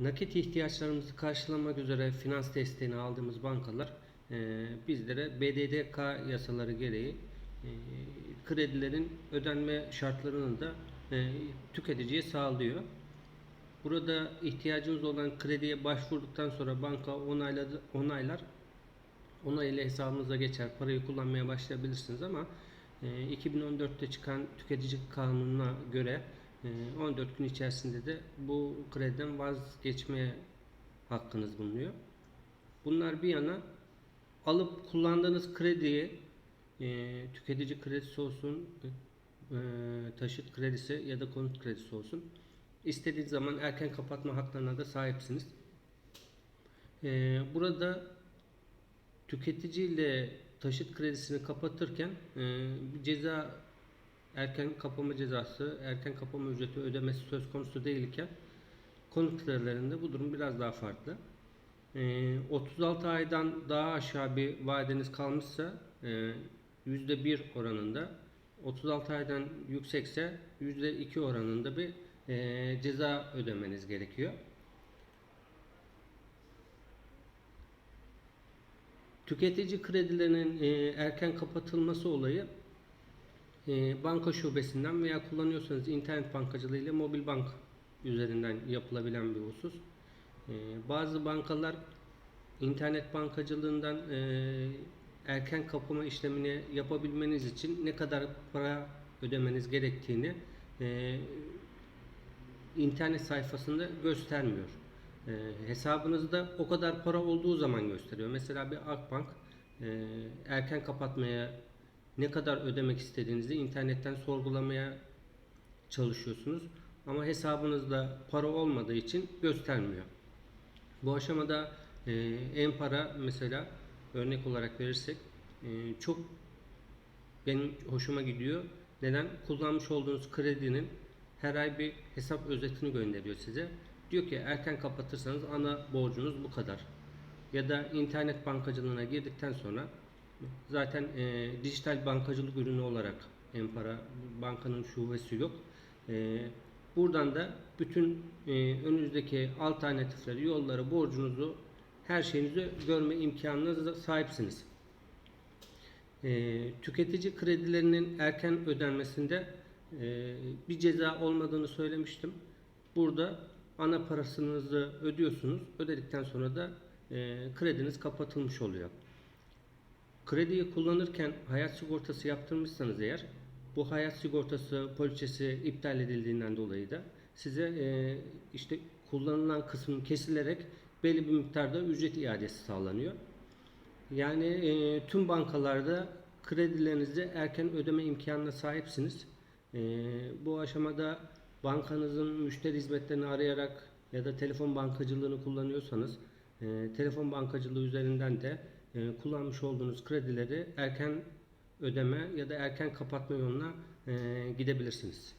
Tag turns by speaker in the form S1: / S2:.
S1: Nakit ihtiyaçlarımızı karşılamak üzere finans desteğini aldığımız bankalar e, bizlere BDDK yasaları gereği e, kredilerin ödenme şartlarını da e, tüketiciye sağlıyor. Burada ihtiyacınız olan krediye başvurduktan sonra banka onayladı, onaylar. Onayla hesabınıza geçer. Parayı kullanmaya başlayabilirsiniz ama e, 2014'te çıkan tüketici kanununa göre 14 gün içerisinde de bu krediden vazgeçmeye hakkınız bulunuyor. Bunlar bir yana alıp kullandığınız krediyi e, tüketici kredisi olsun, e, taşıt kredisi ya da konut kredisi olsun istediğiniz zaman erken kapatma haklarına da sahipsiniz. E, burada tüketiciyle taşıt kredisini kapatırken e, ceza erken kapama cezası, erken kapama ücreti ödemesi söz konusu değilken konut kredilerinde bu durum biraz daha farklı. E, 36 aydan daha aşağı bir vadeniz kalmışsa e, %1 oranında 36 aydan yüksekse %2 oranında bir e, ceza ödemeniz gerekiyor. Tüketici kredilerinin e, erken kapatılması olayı e, banka şubesinden veya kullanıyorsanız internet bankacılığı ile mobil bank üzerinden yapılabilen bir husus. E, bazı bankalar internet bankacılığından e, erken kapama işlemini yapabilmeniz için ne kadar para ödemeniz gerektiğini e, internet sayfasında göstermiyor. E, hesabınızda o kadar para olduğu zaman gösteriyor. Mesela bir Akbank erken kapatmaya ne kadar ödemek istediğinizi internetten sorgulamaya çalışıyorsunuz. Ama hesabınızda para olmadığı için göstermiyor. Bu aşamada e, en para mesela örnek olarak verirsek e, çok benim hoşuma gidiyor. Neden? Kullanmış olduğunuz kredinin her ay bir hesap özetini gönderiyor size. Diyor ki erken kapatırsanız ana borcunuz bu kadar. Ya da internet bankacılığına girdikten sonra zaten e, dijital bankacılık ürünü olarak Empara bankanın şubesi yok. E, buradan da bütün e, önünüzdeki alternatifleri, yolları, borcunuzu, her şeyinizi görme imkanına sahipsiniz. E, tüketici kredilerinin erken ödenmesinde e, bir ceza olmadığını söylemiştim. Burada ana parasınızı ödüyorsunuz. Ödedikten sonra da e, krediniz kapatılmış oluyor. Krediyi kullanırken hayat sigortası yaptırmışsanız eğer bu hayat sigortası poliçesi iptal edildiğinden dolayı da size e, işte kullanılan kısmın kesilerek belli bir miktarda ücret iadesi sağlanıyor. Yani e, tüm bankalarda kredilerinizi erken ödeme imkanına sahipsiniz. E, bu aşamada bankanızın müşteri hizmetlerini arayarak ya da telefon bankacılığını kullanıyorsanız e, telefon bankacılığı üzerinden de e, kullanmış olduğunuz kredileri erken ödeme ya da erken kapatma yoluna e, gidebilirsiniz.